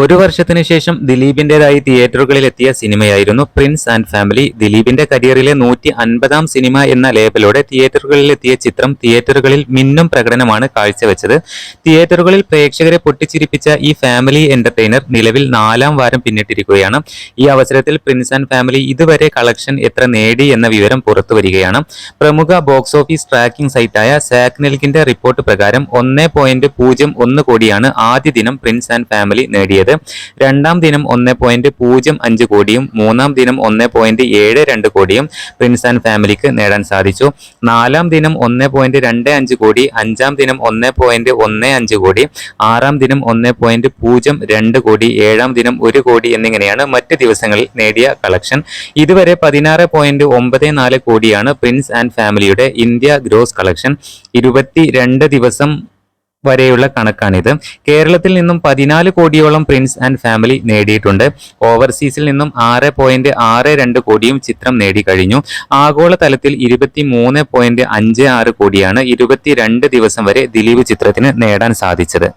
ഒരു വർഷത്തിനു ശേഷം ദിലീപിന്റേതായി തിയേറ്ററുകളിൽ എത്തിയ സിനിമയായിരുന്നു പ്രിൻസ് ആൻഡ് ഫാമിലി. ദിലീപിന്റെ കരിയറിലെ നൂറ്റി അൻപതാം സിനിമ എന്ന ലേബലോടെ തിയേറ്ററുകളിൽ എത്തിയ ചിത്രം തിയേറ്ററുകളിൽ മിന്നും പ്രകടനമാണ് കാഴ്ചവെച്ചത്. തിയേറ്ററുകളിൽ പ്രേക്ഷകരെ പൊട്ടിച്ചിരിപ്പിച്ച ഈ ഫാമിലി എന്റർടൈനർ നിലവിൽ നാലാം വാരം പിന്നിട്ടിരിക്കുകയാണ്. ഈ അവസരത്തിൽ പ്രിൻസ് ആൻഡ് ഫാമിലി ഇതുവരെ കളക്ഷൻ എത്ര നേടി എന്ന വിവരം പുറത്തു വരികയാണ്. പ്രമുഖ ബോക്സ് ഓഫീസ് ട്രാക്കിംഗ് സൈറ്റായ സാക്നെൽകിന്റെ റിപ്പോർട്ട് പ്രകാരം ഒന്ന് കോടിയാണ് ആദ്യ ദിനം പ്രിൻസ് ആൻഡ് ഫാമിലി നേടിയത്. രണ്ടാം ദിനം ഒന്ന് പോയിന്റ് പൂജ്യം അഞ്ച് കോടിയും മൂന്നാം ദിനം ഒന്ന് പോയിന്റ് ഏഴ് രണ്ട് കോടിയും പ്രിൻസ് ആൻഡ് ഫാമിലിക്ക് നേടാൻ സാധിച്ചു. നാലാം ദിനം ഒന്ന് പോയിന്റ് രണ്ട് അഞ്ച് കോടി അഞ്ചാം ദിനം ഒന്ന് പോയിന്റ് ഒന്ന് അഞ്ച് കോടി ആറാം ദിനം ഒന്ന് പോയിന്റ് പൂജ്യം രണ്ട് കോടി ഏഴാം ദിനം ഒരു കോടി എന്നിങ്ങനെയാണ് മറ്റ് ദിവസങ്ങളിൽ നേടിയ കളക്ഷൻ ഇതുവരെ പതിനാറ് പോയിന്റ് ഒമ്പത് നാല് കോടിയാണ് പ്രിൻസ് ആൻഡ് ഫാമിലിയുടെ ഇന്ത്യ ഗ്രോസ് കളക്ഷൻ ഇരുപത്തി രണ്ട് ദിവസം വരെയുള്ള കണക്കാണിത്. കേരളത്തിൽ നിന്നും പതിനാല് കോടിയോളം പ്രിൻസ് ആൻഡ് ഫാമിലി നേടിയിട്ടുണ്ട്. ഓവർസീസിൽ നിന്നും ആറ് പോയിന്റ് ആറ് രണ്ട് കോടിയും ചിത്രം നേടിക്കഴിഞ്ഞു ആഗോള തലത്തിൽ ഇരുപത്തി മൂന്ന് പോയിന്റ് അഞ്ച് ആറ് കോടിയാണ് ഇരുപത്തിരണ്ട് ദിവസം വരെ ദിലീപ് ചിത്രത്തിന് നേടാൻ സാധിച്ചത്.